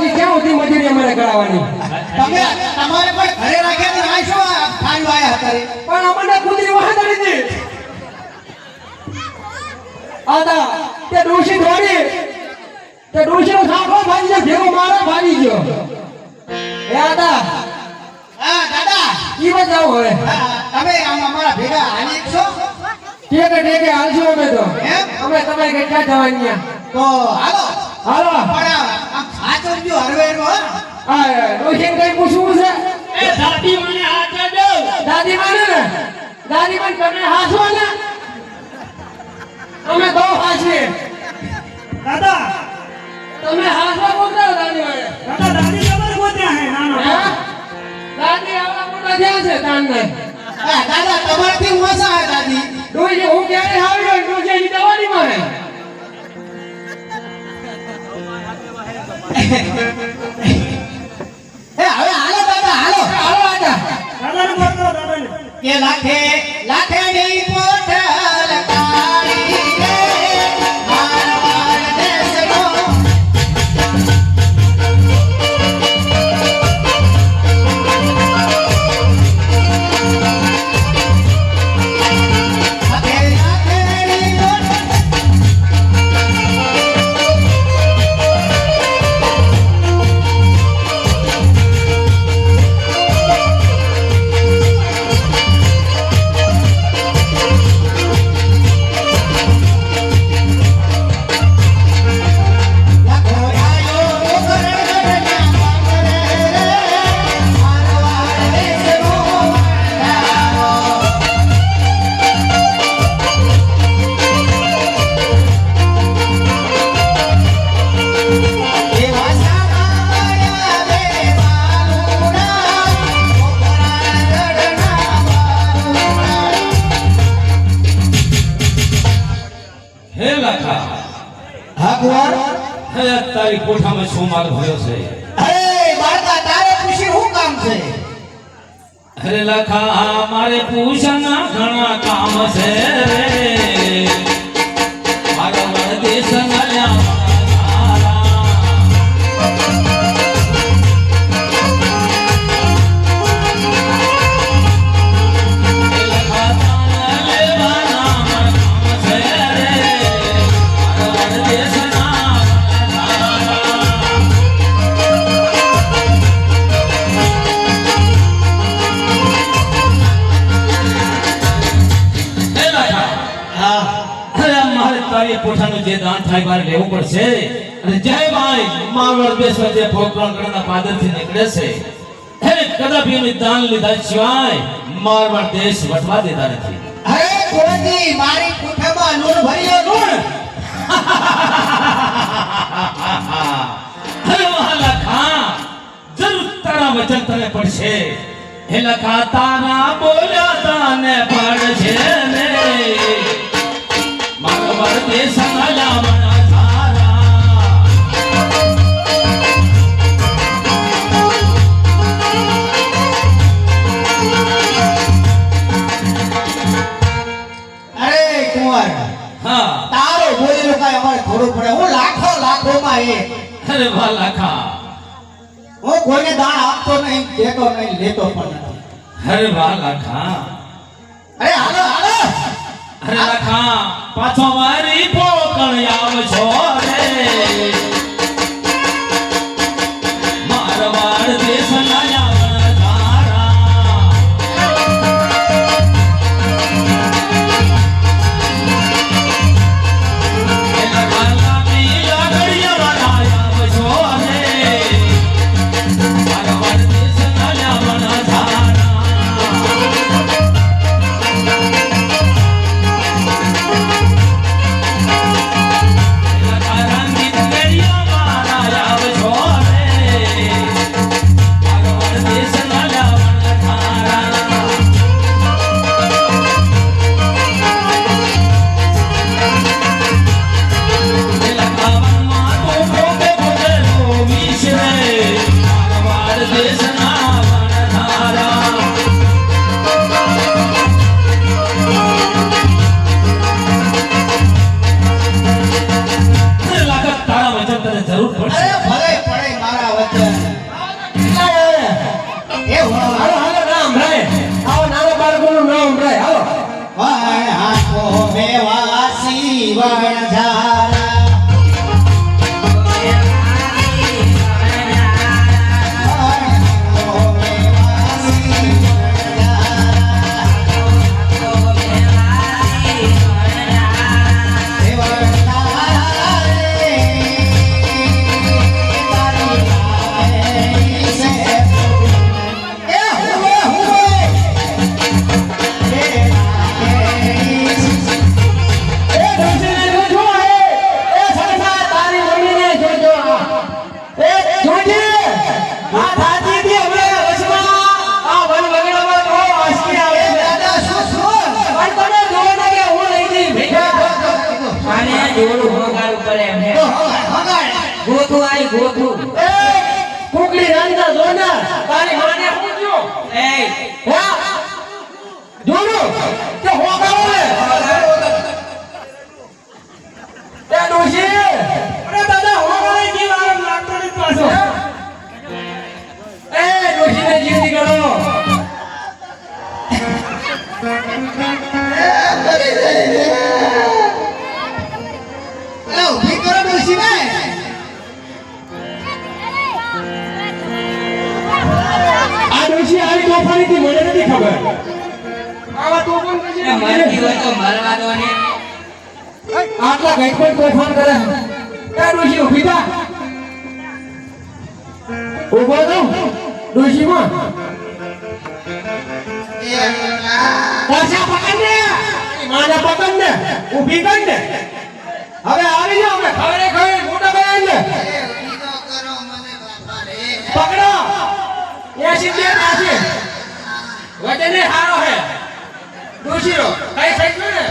હજી ક્યાં સુધી મજૂરી અમારે કરાવવાની? તમે તમારે પણ ઘરે રાખ્યા ને આ શું આયા હતા પણ અમને કુદરી વાહન હતી. આદા તે ડોશી દોડી તે ડોશી નો સાંભળો ભાજી ગયો ભેગો મારો ભાજી ગયો. એ આદા હા દાદા. ઈ બજાવ હવે. તમે આમ અમારા ભેગા હાલી છો? ટેકે ટેકે હાલશું અમે તો. એમ? અમે તમારે ક્યાં જવાની તો હાલો. હાલો. પણ આમ સાચવજો હરવેનો હરવેરો આ ડોશી કઈ પૂછવું છે? એ દાદી મને હાથ દો દાદી માને ને? દાદી માન તમે ને? અમે બહુ હાસીએ દાદા. તમે હાસવા બોલતા દાદી માને દાદા દાદી ખબર ગોત્યા હે નાનો હે? દાદી આવડા મોટા થયા છે હા, દાદા તમારાથી હે દાદી. ડોશી હું ક્યારે આવ્યો હજી દવાની માં એ હવે હાલો દાદા હાલો. હાલો આજા દાદાને ગોતો દાદાને કે લાખે લાખેની પોટલ કાળી કોઠામાં શું માલ ભર્યો છે. અરે બાળકા તારે ખુશી શું કામ છે? અરે લખા મારે પૂછના ઘણા કામ છે. રે થાય મારે લેવું પડશે. અને જય ભાઈ મારવાડ દેશમાં જે ભોગવાન ગણના પાદરથી નીકળે છે. હે કદાપી એનું દાન લીધા સિવાય મારવાડ દેશ વટવા દેતા નથી. અરે કોજી મારી કુઠામાં નૂર ભર્યો નૂર અરે વાહ ખા જરૂર તારા વચન તને પડશે. હે લખા તારા બોલ્યા તને કોઈને દાન આપતો નહીં દેતો નહીં લેતો પણ નથી. અરે વાહ લાખા. અરે હાલો હાલો. અરે લાખા પાછો મારી પોકળ આવજો રે. বলো માં પાછા પકડ ને માને પકડ ને ઊભી કર ને હવે આવી જાવ અમે ખબરે ખબરે મોટા ભાઈ ને પકડો. એસી બે નાસી વજને હારો હે. ડોશીરો કઈ સાઈડ ને?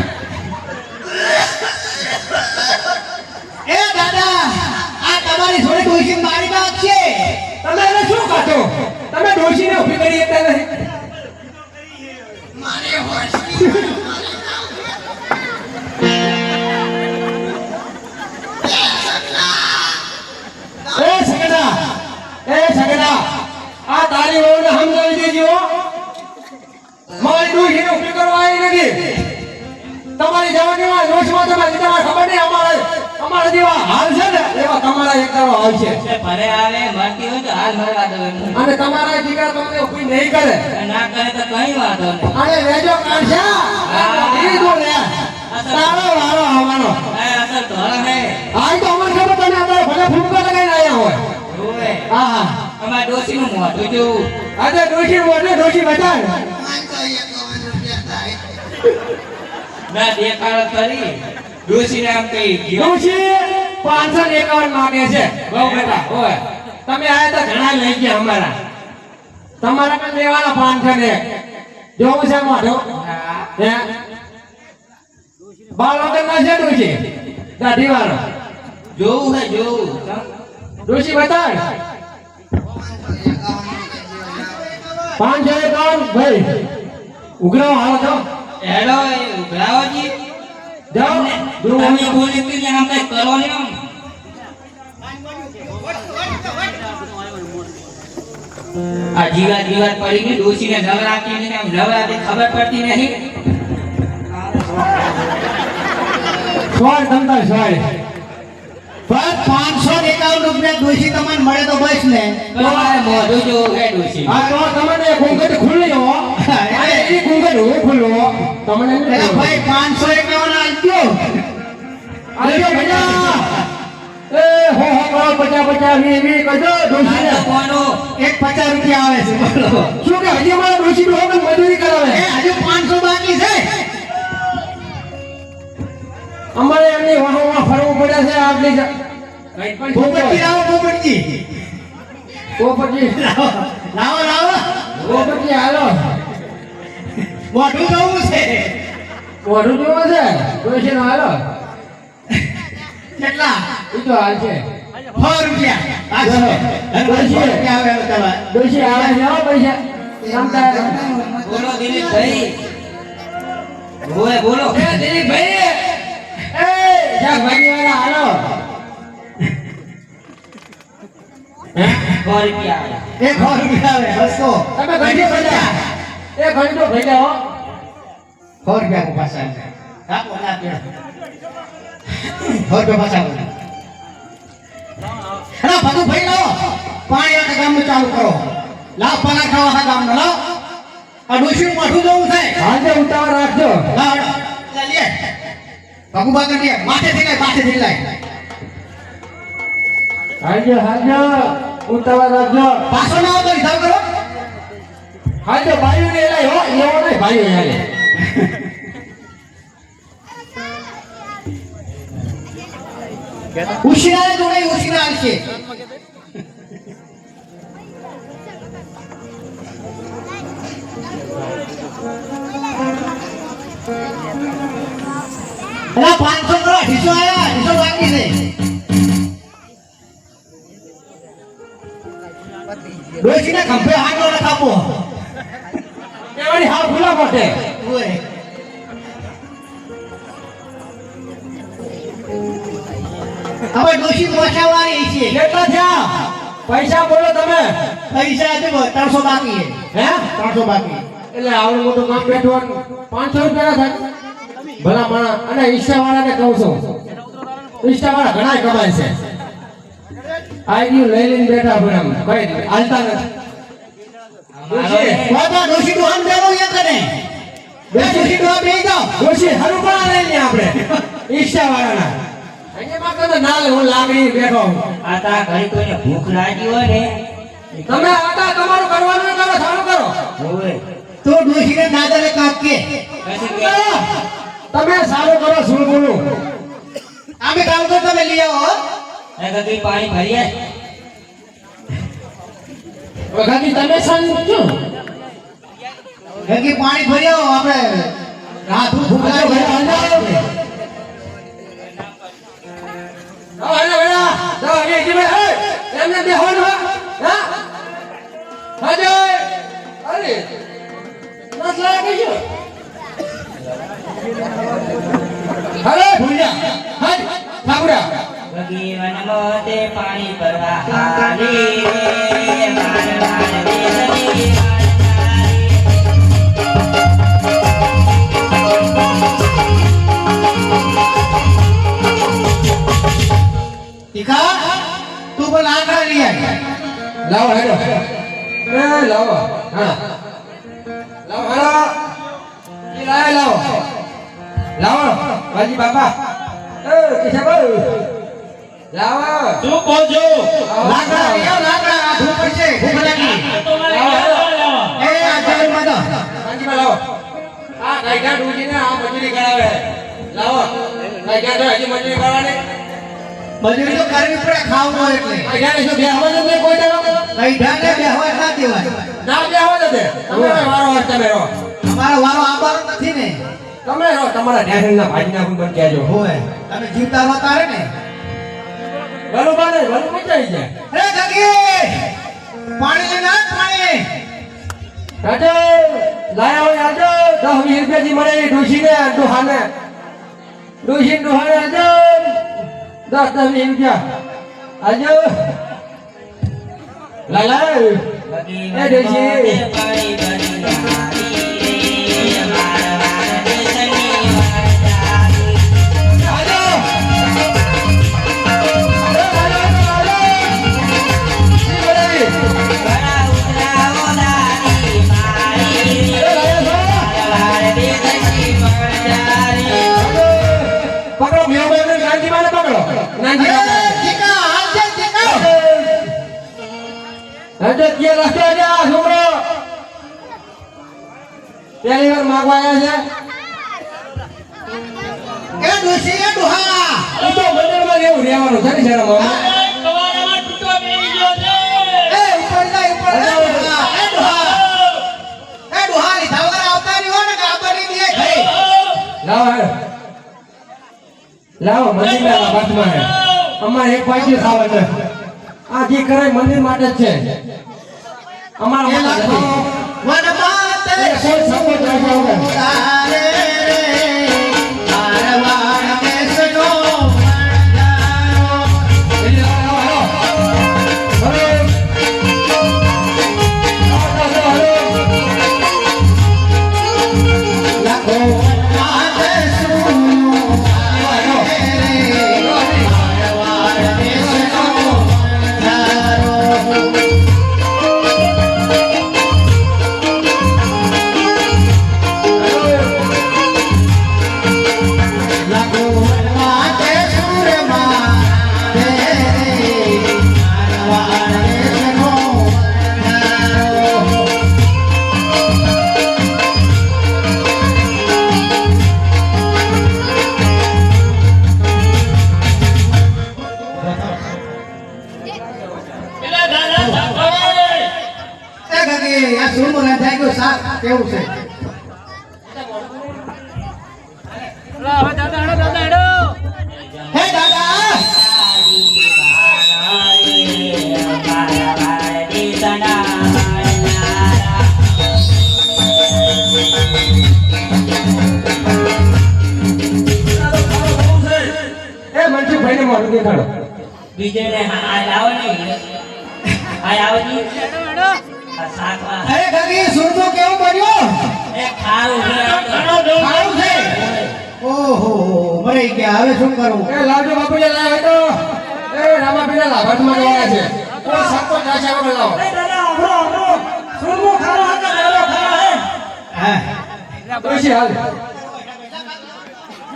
એ દાદા. તમારી જોડે ડોશી મારી વાત છે. તમે એને શું કાઢો તમે ડોશીને ઊભી કરી શકતા માં દેજો. મારી નથી. તમારી જવાનીમાં જોશમાં તમે તમારે ખબર નહીં અમારે. અમારા જેવા હાલ છે ને એવા તમારા એક દાડો આવશે એ ભલે આવે મરતી હોય તો હાલ મરવા દો અને તમારા જીગા તમને કોઈ નહીં કરે. ના કરે તો કઈ વાંધો નહીં. અરે વેજો કાઢ્યા કીધું લે. સારો વારો આવવાનો. એ અસર તો હે. આજ તો અમને ખબર તમે અત્યારે ભલે ફૂટકો લગાઈને આવ્યા હોય. જોવે. હા હા. અમારા ડોશીનું મોઢું જોવું. આજે ડોશી મોઢે ડોશી બતાડ ના દેખાડ કરી. ડોશીને આમ કહી ગયો. ડોશી પાંચસો ને એકાવન માંગે છે. બહુ બેટા ઓય તમે આયા તો ઘણા લઈ ગયા અમારા. તમારા પણ લેવાના પાંચસો ને? એક. જોવું છે મોઢું હા. બાળ ના છે ડોશી? દાઢી વાળો જોવું હે જોવું. ડોશી બતાડ. પાંચ એકાવન ભાઈ ઉઘરાવો હાલો તો. એડો ઉઘરાવો ઉઘરાવોજી જાઓ. તમે બોલી પીને આમ કઈ કરો ને આમ આ જીવા જીવા પડી ગઈ ડોશીને નવરાત્રી ને આમ નવરાત્રી ખબર પડતી નહીં. સોળ તમતા સોળ. બસ પાંચસો એકાવન રૂપિયા ડોસી તમને મળે તો બસ ને. તો મોઢું જો હે ડોસી આ તો તમને ઘૂંઘટ ખુલ્લી હો. એ. ઘૂંઘટ હું ખુલ્લો તમને ભાઈ પાંચસો એકાવન આલજો આલ્યો ભૈયા. એ હો હો પચા પચાસ વી વી કજો ડોશી તો એક પચાસ રૂપિયા આવે છે. શું કે હજી અમારા ડોશી નો મજૂરી એ કરાવે હજુ પાંચસો બાકી છે. અમારે એમની વાહમાં ફરવું પડે છે આપની પોપટજી લાવો પોપટજી પોપટજી લાવો લાવો પોપટજી હાલો. મોઢું જોવું છે. મોઢું જોવો છે? ડોશી નો હાલો? કેટલા? એ તો હાલ છે. સો રૂપિયા. રૂપિયા આવે છે પૈસા. બોલો દિલીપભાઈ. બોલે બોલો. દિલીપભાઈ. ભાઈ વાળા હાલો. હે? સો રૂપિયા. આવે. એક રૂપિયા આવે બસો. તમે ઘંટો ભેજા એ ઘંટો ભેજા હો. સો રૂપિયા પાછા. રાખો ના પીડા હવે તો બચાવો અરે બધું ભાઈ લાવો પાણી આખા ગામનું ચાલુ કરો. લાવ પગાર ખાવા આખા ગામનો લાવ. આ ડોશીનું મોઢું જવું થાય આજે ઉતાવળ રાખજો. લાવ. લે. ભગુબા કરી લે માથેથી લાય માથેથી લાય. હાજો હાજો. ઉતાવળ રાખજો. પાછો ના આવો તો હિસાબ કરો. હાજો ભાઈઓ ને લાય હો. એવો નહીં ભાઈઓ યાર ઉશિયાળે જોડે ઉશિયાળ છે. અલા, પાંચસો કરો ઢીસો આવ્યા ઢીસો બાકી છે. ડોશીના ખંભે હાથ નો કાપો એવાની હાથ ફૂલા માટે હવે ડોશી પહોંચાડવાની છે. કેટલા થયા? પૈસા બોલો તમે. પૈસા છે ત્રણસો બાકી હે? ત્રણસો બાકી એટલે આવડું મોટું કામ બેઠવાનું. પાંચસો રૂપિયા થાય. ભલા માણા અને ઈચ્છા વાળાને કહું છું. ઈચ્છા વાળા ઘણા કમાય છે. આઈડિયું લઈ લઈને બેઠા પણ આમ. કઈ હાલતા નથી. બાબા ડોશી નું આમ દેવો યા બે ડોશી નું આમ બેહી જાઓ. ડોશી હરું પણ લઈ લઈએ આપણે ઈચ્છા વાળાના તો ના હું લાગણી બેઠો. આ તા ઘડી કોઈને ભૂખ લાગી હોય ને. તમે આતા તમારું કરવાનું કરો સારું કરો. હોવે તો ડોશી ને નાદરે કાપ કે તમે સારું કરો શું બોલું? આમે કામ તો તમે લઈ આવો. એ કદી પાણી ભરીએ. વખાતી તમે છો ઘેર પાણી ભરી આવો આપણે રાધુ ભૂખ હાલો, લાગી હાલો, હાલો. જાઓ, જાઓ, હવે હે, એમને બેહવાનું હે? હા? હાજે. અરે? ભૂલ્યા. હાજ, ઠાકુરા. પાણી ભરવા લાવો, હેડો. એ, લાવો. હા. લાવો, હાલો. ઈ લાય, લાવો. લાવો, વાજી બાપા. એ, કેશવભાઈ. લાવો. શું કહો છો લાકડા લઈ આવો લાકડા આ ભૂખ પડશે ભૂખ લાગી એ આ જમીનમાં દો વાજીબા લાવો. ગાયઠા ડૂજીને આ મજૂરી કરાવે. લાવો. ગાયઠા તો હજી મજૂરી કરવાની. મજૂરી તો કરવી પડે ખાવું હોય એટલે ગાયઠાને શું બેહવા જ નથી કોઈ દાડો? ને બેહવા ના દેવાય ના બેહવા દે. તમે વારો વાર તમે રહો. તમારો વારો આવવાનો નથી ને તમે રહો. તમારા ભાઈ ભાજીના હું બન કહેજો. હોય તમે જીવતા રહો તારે ને બરોબર ને બરોબર જાય છે અરે ગગી પાણી આવ પાણી રાજો, લાયા હોય આજો. દસ વીસ રૂપિયાથી મળે ડોશીને, ડોહાને. ડોશી, ડોહાને આજો. દસ દસ વીસ રૂપિયા. આજો. લાલા. એ ડોશી. હજુ કે રસ્તે આ છોકરો. પહેલી વાર માગવા આવ્યા એ ડોશી એ ડોહા. એ તો મંદિરમાં જ એવું રહેવાનું છે ને શરમ મામા જા જા ને લાવો હેડ. લાવો મંદિરના બાજુમાં અમારે એક પાછી ખાવા છે આ જે કરે મંદિર માટે છે. અમારા માટે નથી. એ ગગી, આ સૂરનું થાય ગયું સાત કેવું છે? બીજેને આ લાવો ને આ આવો ને અરે ગગી સૂરનું કેવું બન્યું? એ ખારું છે. સારું છે? ઓહો મરી ગયા. હવે શું કરું? એ લાવજો બાપુજી લાવે તો એ રામાપીના લાભાર્થમાં જવાના છે. ઓ સત્તો નાખ્યા વગર લાવો એ દાદા આપણો આપણો સુરમો ખારો હતો લાવો ખારો હે. હા. ડોશી હાલ.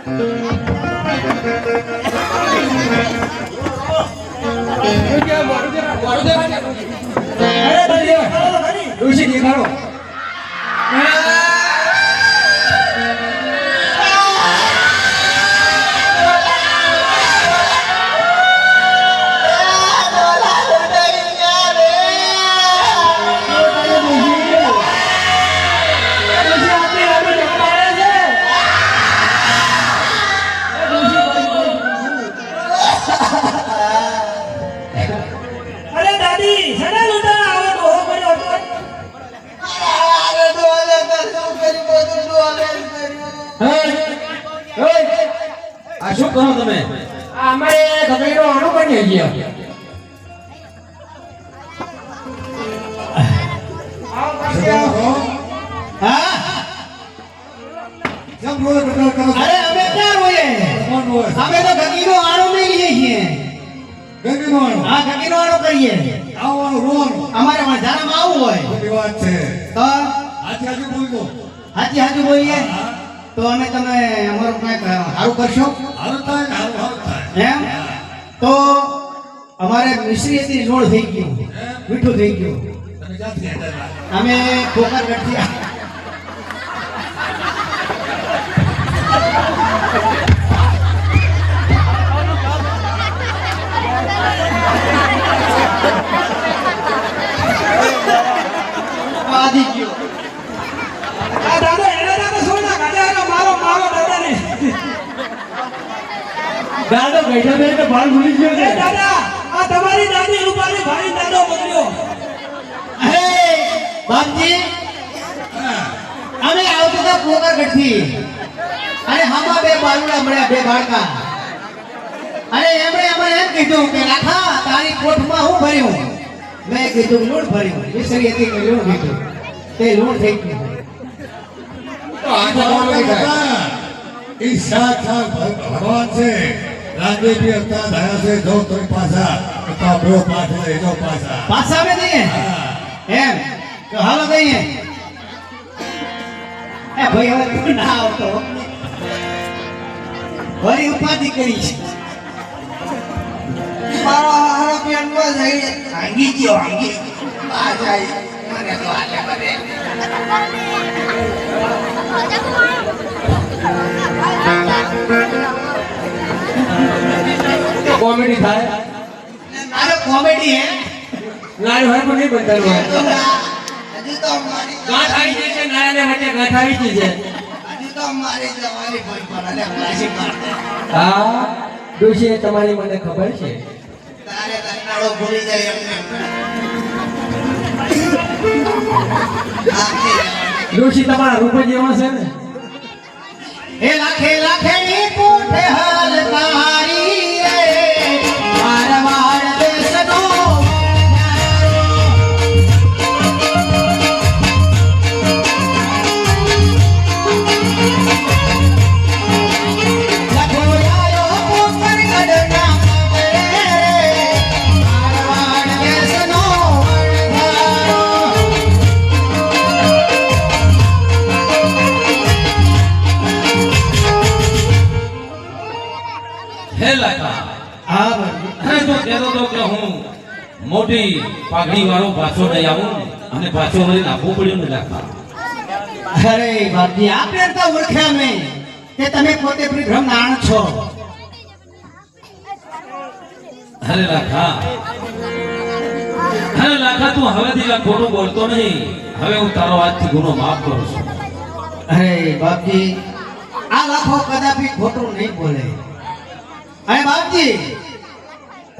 Thank દેખાડો, મોઢું દેખાડો. તો હાજી હાજી બોલીએ? તો અમે તમે અમારું કંઈક સારું કરશો? એમ? તો અમારે મિશ્રી હતી રોડ થઈ ગયું. મીઠું થઈ ગયું. અમે ખોખરગઢથી વાદી દાદો બેઠા બેઠા બાર ભૂલી ગયો છે. દાદા આ તમારી દાદી રૂપાલી ભાઈ દાદો બગડ્યો. અરે બાપજી. અમે આવતા હતા ગઠી અને હમા બે બાલુડા મળ્યા બે બાળકા. અને એમણે અમને એમ કીધું કે રાખા તારી કોઠમાં હું ભર્યું? મેં કીધું લૂણ ભર્યું. મિશ્રી હતી કે લૂણ કીધું તે લૂણ થઈ ગયું. તો થાય. ભગવાન છે. રામદેવજી અવતાર ધાયા છે જો તમે પાછા તો બહુ પાછા એ જો પાછા પાછા મે દઈએ એમ? તો હાલો દઈએ એ ભાઈ હવે તું ના આવતો. વળી ઉપાધિ કરી છે. મારો હારો પેનમાં જઈ ભાંગી ગયો ભાંગી આ જાય. મને તો આલે બધે કોમેડી થાય? અરે કોમેડી હે. લાલ હોય પણ નહીં હોય હજી તો મારી ગાંઠ આવી ગઈ છે નાના વચ્ચે ગાંઠ આવી ગઈ છે. હજી તો મારી જવાની કોઈ પણ અને મારતે હા? દોશી તમારી મને ખબર છે? તારે કંટાળો ભૂલી જાય એમને ડોશી તમારા રૂપ જેવા છે ને? હે લાખે લાખે ની કોઠે પાઘડી વાળો પાછો લઈ આવું અને પાછો મને નાખવું પડ્યું ને લાખા અરે બાપજી આપણે તો ઓળખ્યા મેં કે તમે પોતે બ્રહ્મ નારાયણ છો. અરે લાખા અરે લાખા તું હવે થી ખોટું બોલતો નહીં. હવે હું તારો આજથી ગુનો માફ કરું છું. અરે બાપજી આ લાખો કદાપી ખોટું નહીં બોલે. અરે બાપજી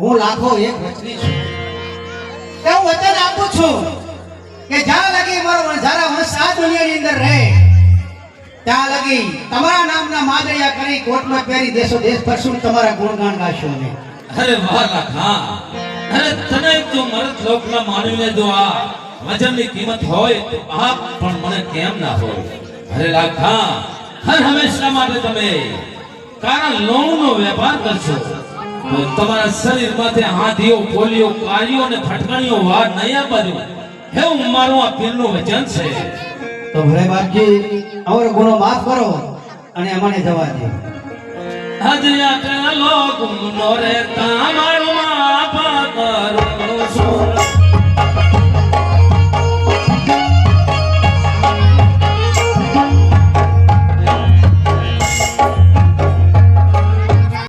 હું લાખો એક વચની છું. કે હું વચન આપું છું કે જ્યાં લગી મારો વણઝારા વંશ આ દુનિયાની અંદર રહે, ત્યાં લગી તમારા નામના માદરિયા કરી કોટમાં પહેરી દેશો, દેશ પર શું તમારા ગુણગાન ગાશો ને અરે વાહ અરે તને તો મરદ લોકના માનવીને જો આ વજનની કિંમત હોય તો આપ પણ મને કેમ ના હોય? અરે લાખા હર હંમેશા માટે તમે કારણ લોણનો વેપાર કરશો. તમારા માથે હાથીઓ પોલીઓ કાળીઓ અને ફટકણીઓ વાર નહીં આપાર્યો હે હું મારું આ પીરનું વચન છે. તો ભલે બાપજી અમારો ગુનો માફ કરો અને અમને જવા દે. હજયા કલો ગુનો રે તમારું માફ કરો.